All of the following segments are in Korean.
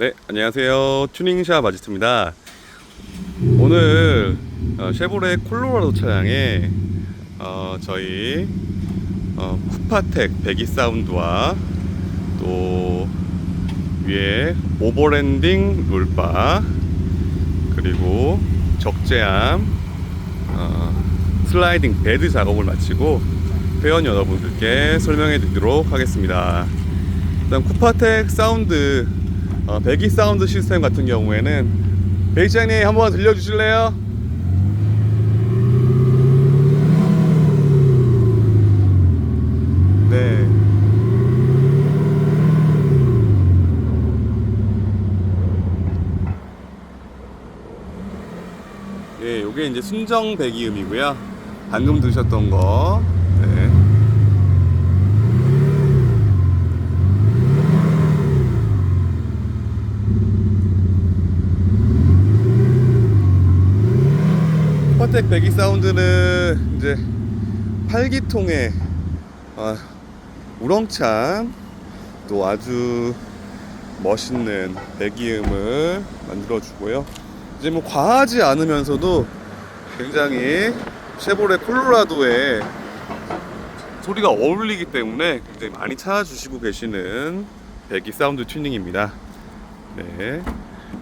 네, 안녕하세요. 튜닝샵 아지트입니다. 오늘 어, 쉐보레 콜로라도 차량에 어, 저희 어, 쿠파텍 배기 사운드와 또 위에 오버랜딩 롤바 그리고 적재함 어, 슬라이딩 베드 작업을 마치고 회원 여러분들께 설명해 드리도록 하겠습니다. 일단 쿠파텍 사운드 어, 배기 사운드 시스템 같은 경우에는 베이장님 한번 들려주실래요? 네. 예, 요게 이제 순정 배기음이고요. 방금 들으셨던 거. 네. 퍼텍 배기 사운드는 이제 팔기통에 아, 우렁찬 또 아주 멋있는 배기음을 만들어주고요. 이제 뭐 과하지 않으면서도 굉장히 쉐보레 콜로라도에 소리가 어울리기 때문에 굉장히 많이 찾아주시고 계시는 배기 사운드 튜닝입니다. 네.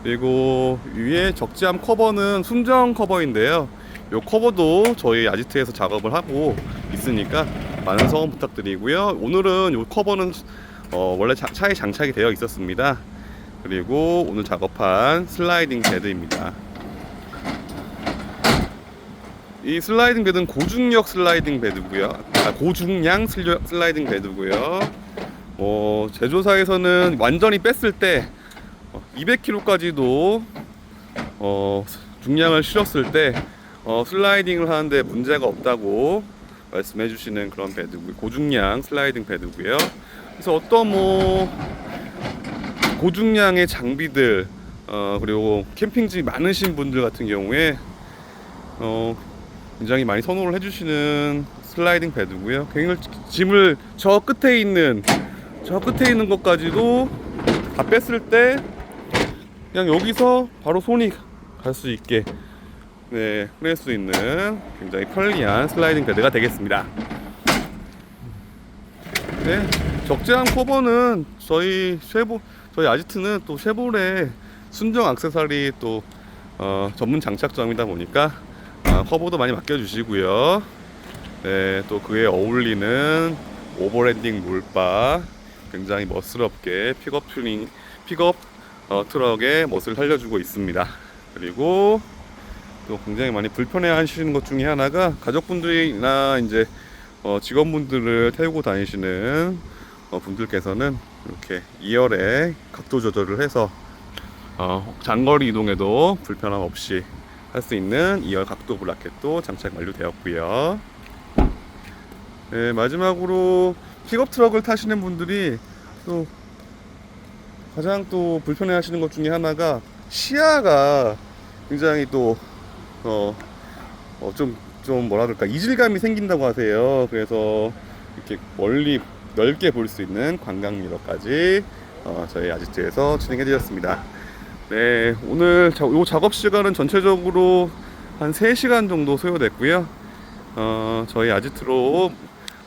그리고 위에 적재함 커버는 순정 커버인데요. 이 커버도 저희 아지트에서 작업을 하고 있으니까 많은 성원 부탁드리고요. 오늘은 이 커버는 어, 원래 차, 차에 장착이 되어 있었습니다. 그리고 오늘 작업한 슬라이딩 베드입니다. 이 슬라이딩 베드는 고중력 슬라이딩 베드고요. 아, 고중량 슬라이딩 베드고요. 어, 제조사에서는 완전히 뺐을 때 200kg까지도 어, 중량을 실었을 때 어, 슬라이딩을 하는데 문제가 없다고 말씀해 주시는 그런 베드고요. 고중량 슬라이딩 베드고요. 그래서 어떤 뭐 고중량의 장비들 어, 그리고 캠핑지 많으신 분들 같은 경우에 어, 굉장히 많이 선호를 해주시는 슬라이딩 베드고요. 굉장히 짐을 저 끝에 있는 저 끝에 있는 것까지도 다 뺐을 때 그냥 여기서 바로 손이 갈 수 있게 네 꺼낼 수 있는 굉장히 편리한 슬라이딩 베드가 되겠습니다. 네 적재함 커버는 저희 쉐보 저희 아지트는 또 쉐보레 순정 액세서리 또 어, 전문 장착점이다 보니까 아, 커버도 많이 맡겨주시고요. 네, 또 그에 어울리는 오버랜딩 물바 굉장히 멋스럽게 픽업 튜닝, 픽업 어, 트럭의 멋을 살려주고 있습니다. 그리고 또 굉장해 많이 불편해 하시는 것 중에 하나가 가족분들이나 이제 어, 직원분들을 태우고 다니시는 어, 분들께서는 이렇게 2열에 각도 조절을 해서 어, 장거리 이동에도 불편함 없이 할 수 있는 2열 각도 브라켓도 장착 완료되었고요. 네, 마지막으로 픽업 트럭을 타시는 분들이 또 가장 또 불편해 하시는 것 중에 하나가 시야가 굉장히 또, 어, 어, 좀, 좀 뭐라 그럴까, 이질감이 생긴다고 하세요. 그래서 이렇게 멀리 넓게 볼 수 있는 관광미러까지 어, 저희 아지트에서 진행해 드렸습니다. 네, 오늘 자, 요 작업 시간은 전체적으로 한 3시간 정도 소요됐고요. 어, 저희 아지트로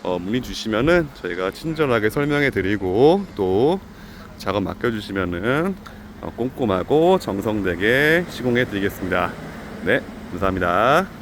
어, 문의 주시면은 저희가 친절하게 설명해 드리고 또 작업 맡겨 주시면은 어, 꼼꼼하고 정성되게 시공해 드리겠습니다. 네, 감사합니다.